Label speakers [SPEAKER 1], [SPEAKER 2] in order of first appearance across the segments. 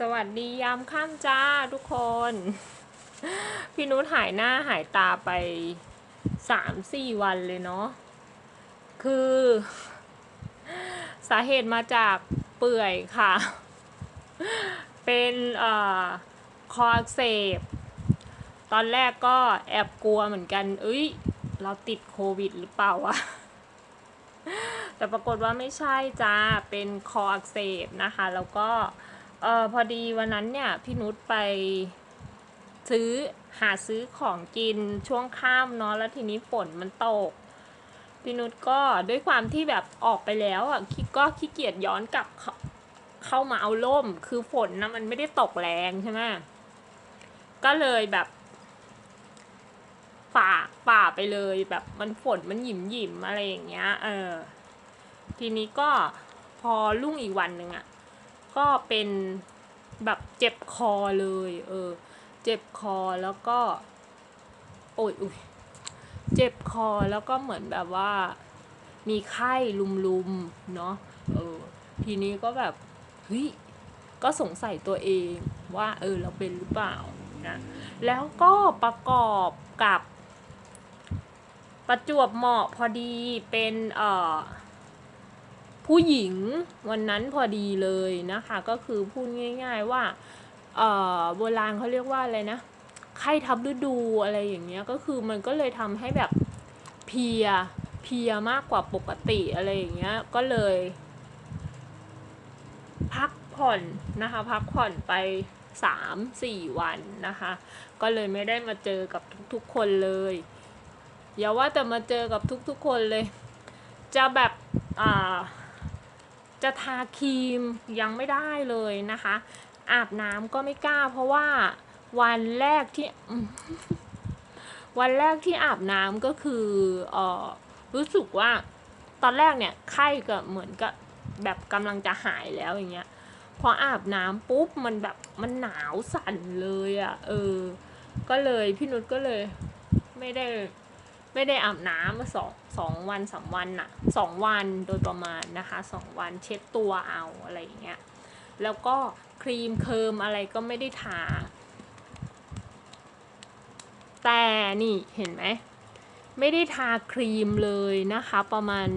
[SPEAKER 1] สวัสดียามค่ำจ้าทุกคน พี่นุชหายหน้าหายตาไปสามสี่วันเลยเนาะคือ สาเหตุมาจากเปื่อยค่ะ เป็นอคออักเสบตอนแรกก็แอบกลัวเหมือนกันเอ้ย เราติดโควิดหรือเปล่าวะแต่ปรากฏว่าไม่ใช่จ้าเป็นคออักเสบนะคะ แล้วก็ เออพอดีวันนั้นเนี่ยพี่นุชไปซื้อหาซื้อของกินช่วงข้ามเนาะแล้วทีนี้ฝนมันตกพี่นุชก็ด้วยความที่แบบออกไปแล้วอะก็ขี้เกียจย้อนกลับเข้ามาเอาล่ม คือฝนนะมันไม่ได้ตกแรงใช่ไหมก็เลยแบบฝ่าฝ่าไปเลยแบบมันฝนมันหยิมหยิมอะไรอย่างเงี้ย เออ ทีนี้ก็พอรุ่งอีกวันหนึ่งอะ่ะ ก็เป็นแบบเจ็บคอเลย เออ เจ็บคอแล้วก็ โอ้ยอุ้ยเจ็บคอแล้วก็เหมือนแบบว่า มีไข้ลุมๆ เนาะ เออ ทีนี้ก็แบบเฮ้ยก็สงสัยตัวเองว่า เออ เราเป็นหรือเปล่านะแล้วก็ประกอบกับ ประจวบเหมาะพอดีเป็น เอ่อ ผู้หญิงวันนั้นพอดีเลยนะคะ ก็คือพูดง่าย ๆว่าเออโบราณเขาเรียกว่าอะไรนะไข้ทับฤดูอะไรอย่างเงี้ยก็คือมันก็เลยทำให้แบบเพียเพียมากกว่าปกติอะไรอย่างเงี้ยก็เลย พักผ่อนนะคะ พักผ่อนไปสามสี่วันนะคะ ก็เลยไม่ได้มาเจอกับทุกๆคนเลย อย่าว่าแต่มาเจอกับทุกๆคนเลย จะแบบอ่า จะทาครีมยังไม่ได้เลยนะคะ อาบน้ำก็ไม่กล้า เพราะว่าวันแรกที่ วันแรกที่อาบน้ำก็คือเออรู้สึกว่าตอนแรกเนี่ยไข้ก็เหมือนกับแบบกำลังจะหายแล้วอย่างเงี้ยพออาบน้ำปุ๊บมันแบบมันหนาวสั่นเลยอะ่ะเออ ก็เลยพี่นุชก็เลย ไม่ได้ ไม่ได้อาบน้ำมาสองสองวันสามวันน่ะสองวันโดยประมาณนะคะสองวันเช็ดตัวเอาอะไรอย่างเงี้ยแล้วก็ครีมเคิร์มอะไรก็ไม่ได้ทา แต่นี่เห็นไหมไม่ได้ทาครีมเลยนะคะ ประมาณ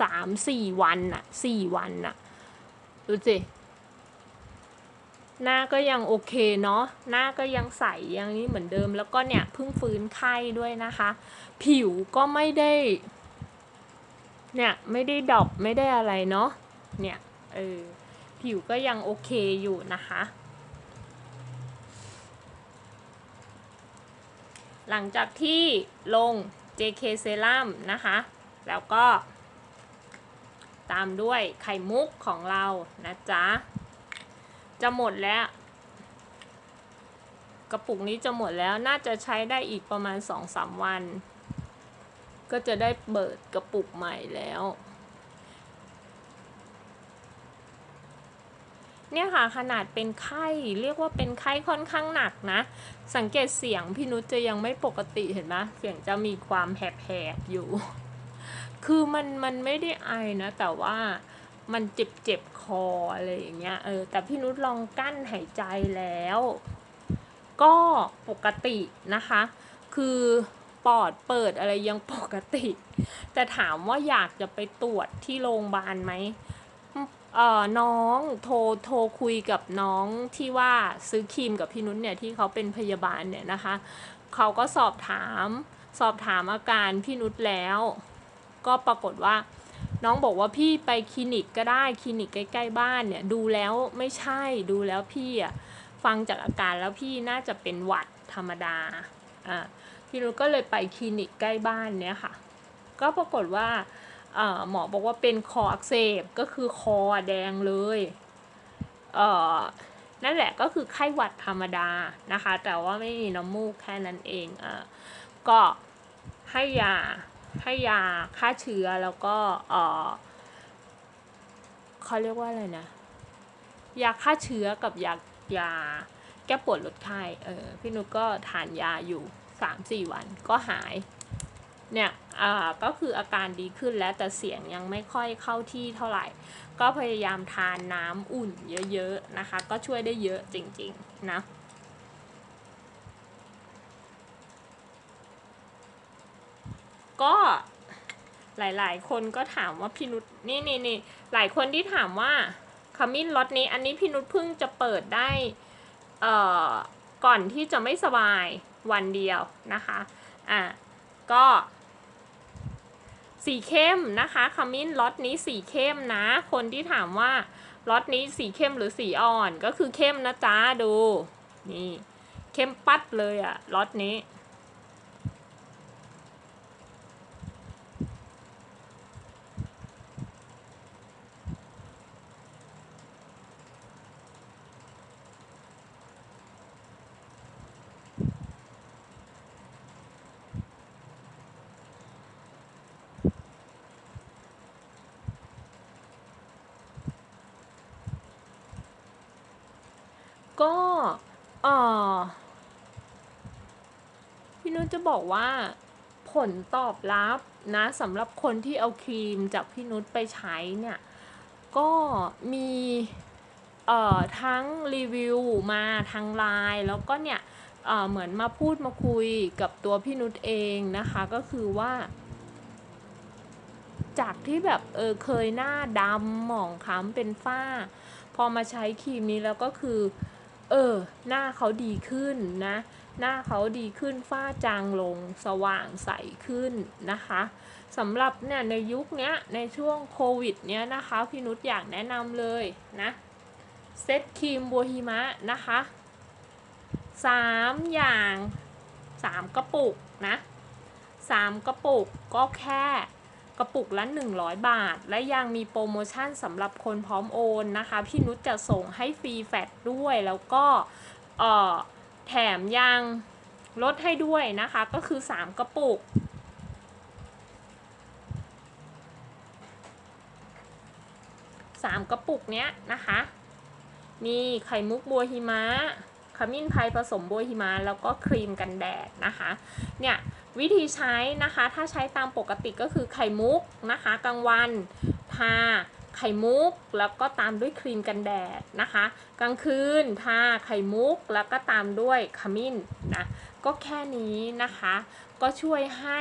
[SPEAKER 1] สามสี่วันน่ะสี่วันน่ะดูสิ หน้าก็ยังโอเคเนาะหน้าก็ยังใสยังนี้เหมือนเดิม แล้วก็เนี่ยเพิ่งฟื้นไข้ด้วยนะคะ ผิวก็ไม่ได้ เนี่ยไม่ได้ดรอปไม่ได้อะไรเนาะเนี่ยเออผิวก็ยังโอเคอยู่นะคะ หลังจากที่ลง JK Serum นะคะ แล้วก็ตามด้วยไข่มุกของเรานะจ๊ะ จะหมดแล้ว กระปุกนี้จะหมดแล้วน่าจะใช้ได้อีกประมาณสองสามวัน ก็จะได้เปิดกระปุกใหม่แล้ว เนี่ยค่ะขนาดเป็นไข้เรียกว่าเป็นไข้ค่อนข้างหนักนะ สังเกตเสียงพี่นุชจะยังไม่ปกติเห็นไหมเสียงจะมีความแหบๆอยู่ คือมันมันไม่ได้ไอนะแต่ว่า มันเจ็บเจ็บคออะไรอย่างเงี้ยเออแต่พี่นุชลองกั้นหายใจแล้ว ก็ปกตินะคะ คือปอดเปิดอะไรยังปกติ แต่ถามว่าอยากจะไปตรวจที่โรงพยาบาลไหมเอ่อน้องโทรโทรคุยกับน้องที่ว่าซื้อครีมกับพี่นุชเนี่ยที่เขาเป็นพยาบาลเนี่ยนะคะเขาก็สอบถามสอบถามอาการพี่นุชแล้ว ก็ปรากฏว่า น้องบอกว่าพี่ไปคลินิกก็ได้คลินิกใกล้ๆบ้านเนี่ยดูแล้วไม่ใช่ดูแล้วพี่อะฟังจากอาการแล้วพี่น่าจะเป็นหวัดธรรมดาอ่าพี่นุก็เลยไปคลินิกใกล้บ้านเนี่ยค่ะ ก็ปรากฏว่าหมอบอกว่าเป็นคออักเสบก็คือคอแดงเลยเออนั่นแหละก็คือไข้หวัดธรรมดานะคะ แต่ว่าไม่มีน้ำมูกแค่นั้นเองอ่าก็ให้ยา ให้ยาฆ่าเชื้อแล้วก็เออเขาเรียกว่าอะไรนะ ยาฆ่าเชื้อกับยายาแก้ปวดลดไข้เออพี่นุชก็ทานยาอยู่สามสี่วันก็หาย เนี่ยอ่าก็คืออาการดีขึ้นแล้วแต่เสียงยังไม่ค่อยเข้าที่เท่าไหร่ ก็พยายามทานน้ำอุ่นเยอะๆนะคะ ก็ช่วยได้เยอะจริงๆนะ ก็หลายๆ คนก็ถามว่าพี่นุชนี่นี่นี่หลายคนที่ถามว่าขมิ้นรสนี้ อันนี้พี่นุชเพิ่งจะเปิดได้เอ่อก่อนที่จะไม่สบายวันเดียวนะคะอะก็ สีเข้มนะคะขมิ้นรสนี้สีเข้มนะ คนที่ถามว่ารสนี้สีเข้มหรือสีอ่อนก็คือเข้มนะจ๊ะดู นี่ เข้มปัดเลยอะรสนี้ ก็เออพี่นุชจะบอกว่าผลตอบรับนะสำหรับคนที่เอาครีมจากพี่นุชไปใช้เนี่ย ก็มีเอ่อทั้งรีวิวมาทางไลน์แล้วก็เนี่ยเอ่อเหมือนมาพูดมาคุยกับตัวพี่นุชเองนะคะก็คือว่า จากที่แบบเออเคยหน้าดำหมองคล้ำเป็นฝ้า พอมาใช้ครีมนี้แล้วก็คือเเออ หน้าเขาดีขึ้นนะ หน้าเขาดีขึ้นฝ้าจางลง สว่างใสขึ้นนะคะสำหรับเนี่ยในยุคเนี้ยในช่วงโควิดเนี้ยนะคะพี่นุชอยากแนะนำเลยนะเซตครีมบัวหิมะนะคะสามอย่างสามกระปุกนะสามกระปุกก็แค่ กระปุกละ 100 บาท และยังมีโปรโมชั่นสำหรับคนพร้อมโอนนะคะ พี่นุชจะส่งให้ฟรีแฟตด้วย แล้วก็แถมยังลดให้ด้วยนะคะ ก็คือ 3 กระปุก 3 กระปุกเนี้ยนะคะ มีไข่มุกบัวหิมะ ขมิ้นไพรผสมบัวหิมะแล้วก็ครีมกันแดดนะคะเนี่ยวิธีใช้นะคะถ้าใช้ตามปกติก็คือไข่มุกนะคะกลางวันทาไข่มุกแล้วก็ตามด้วยครีมกันแดดนะคะ กลางคืนทาไข่มุกแล้วก็ตามด้วยขมิ้นนะก็แค่นี้นะคะ ก็ช่วยให้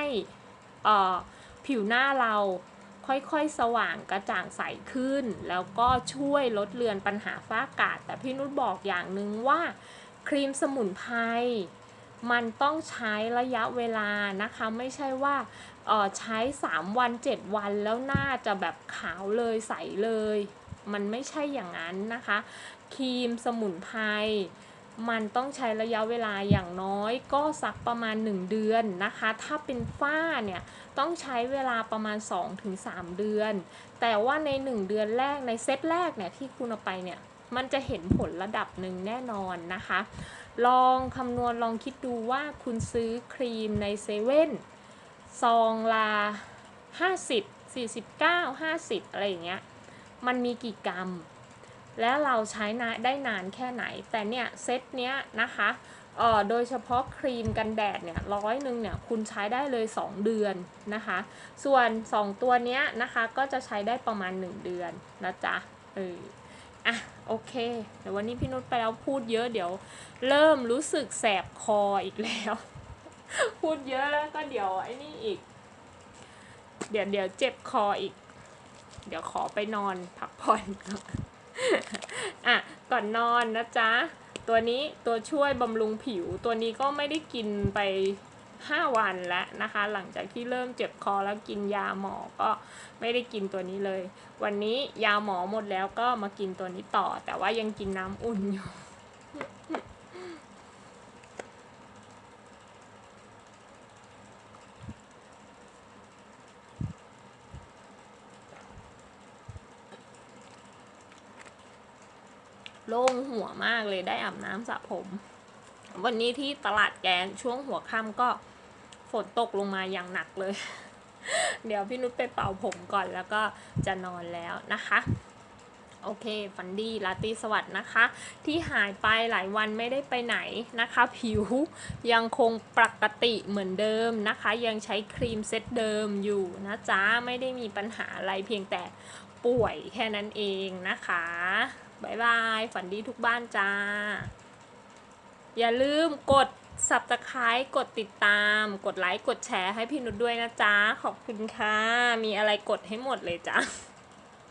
[SPEAKER 1] อ่อผิวหน้าเราค่อยๆ สว่างกระจ่างใสขึ้น แล้วก็ช่วยลดเลือนปัญหาฝ้ากาดแต่พี่นุชบอกอย่างหนึ่งว่า ครีมสมุนไพรมันต้องใช้ระยะเวลานะคะ ไม่ใช่ว่าเออใช้ 3 วัน 7 วันแล้วหน้าจะแบบขาวเลยใสเลย มันไม่ใช่อย่างนั้นนะคะ ครีมสมุนไพรมันต้องใช้ระยะเวลาอย่างน้อยก็สักประมาณ 1 เดือนนะคะ ถ้าเป็นฝ้าเนี่ยต้องใช้เวลาประมาณ 2-3 เดือน แต่ว่าใน 1 เดือนแรกในเซตแรกเนี่ยที่คุณเอาไปเนี่ย มันจะเห็นผลระดับหนึ่งแน่นอนนะคะ ลองคำนวณลองคิดดูว่าคุณซื้อครีมในเซเว่นซองละ50 49 50 อะไรอย่างเงี้ย มันมีกี่กรัม แล้วเราใช้นาได้นานแค่ไหน แต่เนี่ยเซตเนี้ยนะคะเอ่อโดยเฉพาะครีมกันแดดเนี่ยร้อยหนึ่งเนี่ยคุณใช้ได้เลย 2 เดือนนะคะ ส่วน 2 ตัวเนี้ยนะคะก็จะใช้ได้ประมาณ 1 เดือนนะจ๊ะเออ อะโอเคเดี๋ยววันนี้พี่นุชไปแล้วพูดเยอะเดี๋ยว เริ่มรู้สึกแสบคออีกแล้ว พูดเยอะแล้วก็เดี๋ยวไอ้นี่อีก เดี๋ยวเดี๋ยวเจ็บคออีก เดี๋ยวขอไปนอนพักผ่อนก่อนอะก่อนนอนนะจ๊ะ ตัวนี้ตัวช่วยบำรุงผิวตัวนี้ก็ไม่ได้กินไป 5 วันแล้วนะคะ หลังจากที่เริ่มเจ็บคอแล้วกินยาหมอก็ไม่ได้กินตัวนี้เลย วันนี้ยาหมอหมดแล้วก็มากินตัวนี้ต่อ แต่ว่ายังกินน้ำอุ่นอยู่โล่งหัวมากเลยได้อาบน้ำสระผม วันนี้ที่ตลาดแกนช่วงหัวค่ำก็ ฝนตกลงมาอย่างหนักเลย เดี๋ยวพี่นุชไปเป่าผมก่อนแล้วก็จะนอนแล้วนะคะโอเคฝันดีราตรีสวัสดิ์นะคะ ที่หายไปหลายวันไม่ได้ไปไหนนะคะ ผิวยังคงปกติเหมือนเดิมนะคะ ยังใช้ครีมเซตเดิมอยู่นะจ๊ะ ไม่ได้มีปัญหาอะไรเพียงแต่ป่วยแค่นั้นเองนะคะบายบาย ฝันดีทุกบ้านจ้า อย่าลืมกด subscribe กดติดตาม กดไลค์ กดแชร์ให้พี่นุชด้วยนะจ๊ะ ขอบคุณค่ะ มีอะไรกดให้หมดเลยจ้ะ